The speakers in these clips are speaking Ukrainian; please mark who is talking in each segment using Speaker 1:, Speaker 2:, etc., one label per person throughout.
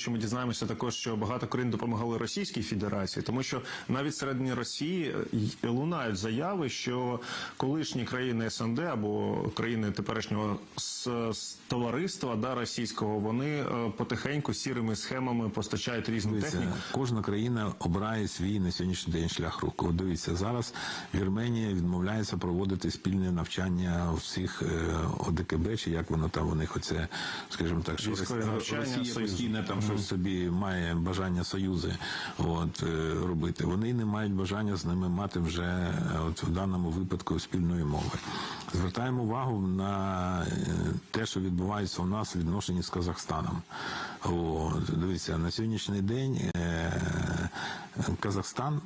Speaker 1: Що ми дізнаємося також, що багато країн допомагали Російській Федерації, тому що навіть всередині Росії е, лунають заяви, що колишні країни СНД або країни теперішнього товариства да, російського, вони е, потихеньку сірими схемами постачають різну
Speaker 2: Дивіться,
Speaker 1: техніку.
Speaker 2: кожна країна обирає свій на сьогоднішній день шлях руху. От Дивіться, зараз Вірменія відмовляється проводити спільне навчання всіх е, ОДКБ, чи як воно там у них оце, скажімо так, що
Speaker 1: навчання
Speaker 2: Росія постійно там щось собі має бажання союзи от, е, робити. Вони не мають бажання з ними мати вже е, от, в даному випадку спільної мови. Звертаємо увагу на е, те, що відбувається у нас в відношенні з Казахстаном. От, дивіться, на сьогоднішній день е, Казахстан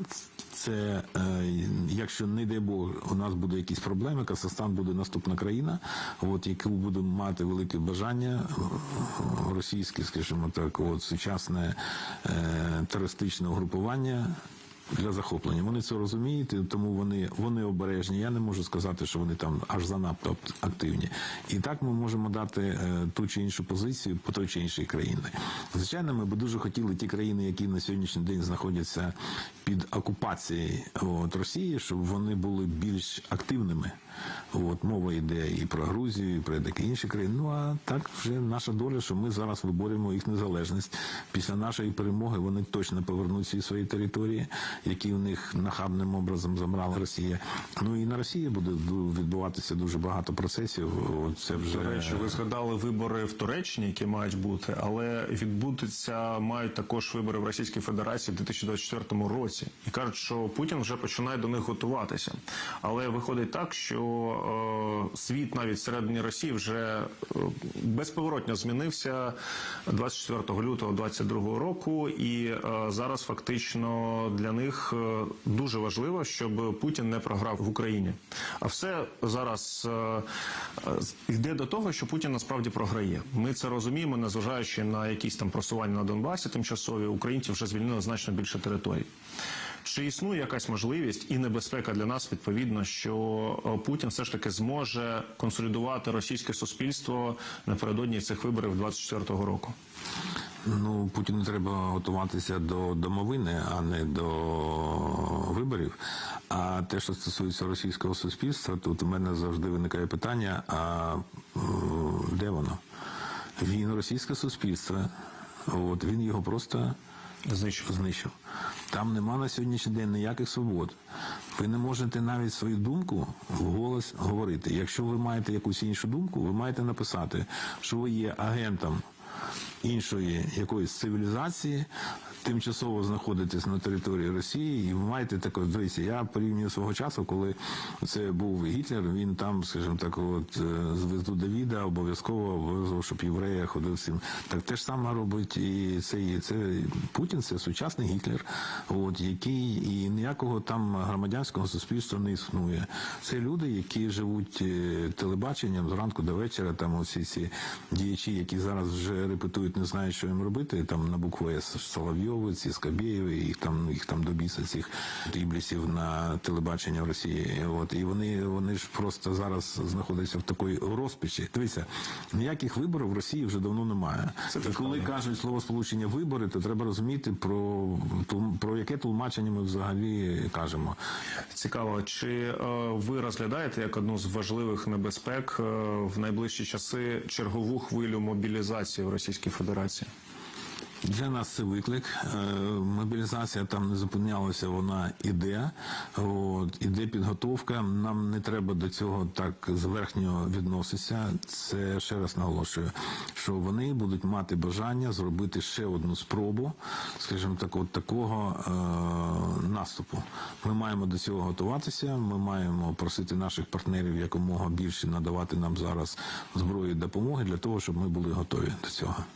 Speaker 2: це, е, якщо не дай Бог, у нас буде якісь проблеми, Казахстан буде наступна країна, от, яку буде мати велике бажання російське, скажімо так, от, сучасне терористичне угрупування. Для захоплення вони це розуміють, тому вони, вони обережні. Я не можу сказати, що вони там аж занадто ак- активні. І так ми можемо дати е, ту чи іншу позицію по той чи іншій країні. Звичайно, ми б дуже хотіли ті країни, які на сьогоднішній день знаходяться під окупацією от, Росії, щоб вони були більш активними. От мова йде і про Грузію, і про деякі інші країни. Ну а так вже наша доля, що ми зараз виборюємо їх незалежність. Після нашої перемоги вони точно повернуть всі свої території, які в них нахабним образом забрала Росія. Ну і на Росії буде відбуватися дуже багато процесів. Це вже
Speaker 1: До речі, ви згадали вибори в Туреччині, які мають бути, але відбутися мають також вибори в Російській Федерації в 2024 році. І кажуть, що Путін вже починає до них готуватися. Але виходить так, що е, світ навіть всередині Росії вже е, безповоротно змінився 24 лютого 2022 року, і е, зараз фактично для них е, дуже важливо, щоб Путін не програв в Україні. А все зараз е, е, йде до того, що Путін насправді програє. Ми це розуміємо, незважаючи на якісь там просування на Донбасі тимчасові, українці вже звільнили значно більше територій. Чи існує якась можливість і небезпека для нас відповідно, що Путін все ж таки зможе консолідувати російське суспільство напередодні цих виборів 24-го року?
Speaker 2: Ну, Путіну треба готуватися до домовини, а не до виборів. А те, що стосується російського суспільства, тут у мене завжди виникає питання: а е, де воно? Він російське суспільство, от він його просто
Speaker 1: Знищив.
Speaker 2: знищив. Там нема на сьогоднішній день ніяких свобод. Ви не можете навіть свою думку вголос говорити. Якщо ви маєте якусь іншу думку, ви маєте написати, що ви є агентом іншої якоїсь цивілізації, тимчасово знаходитесь на території Росії, і ви маєте таке, дивіться, я порівнюю свого часу, коли це був Гітлер, він там, скажімо так, от е, звезду Давіда обов'язково обов'язково, щоб єврея ходив всім. Так те ж саме робить і це, це Путін, це сучасний Гітлер, от який і ніякого там громадянського суспільства не існує. Це люди, які живуть е, телебаченням зранку до вечора. Там усі ці діячі, які зараз вже репетують, не знають, що їм робити. Там на букву С Соловйови, ці Скабєєви, їх там їх там до біса цих іблісів на телебачення в Росії. От і вони вони ж просто зараз знаходяться в такій розпачі. Дивіться, ніяких виборів в Росії вже давно немає.
Speaker 1: Це
Speaker 2: і коли
Speaker 1: правда.
Speaker 2: кажуть слово сполучення вибори, то треба розуміти про про яке тлумачення ми взагалі кажемо.
Speaker 1: Цікаво, чи е, ви розглядаєте як одну з важливих небезпек е, в найближчі часи чергову хвилю мобілізації в Російській Федерації?
Speaker 2: Для нас це виклик. Е, Мобілізація там не зупинялася, вона іде. От, іде підготовка. Нам не треба до цього так зверхньо відноситися. Це ще раз наголошую, що вони будуть мати бажання зробити ще одну спробу, скажімо так, от такого е, наступу. Ми маємо до цього готуватися. Ми маємо просити наших партнерів якомога більше надавати нам зараз зброї і допомоги для того, щоб ми були готові до цього.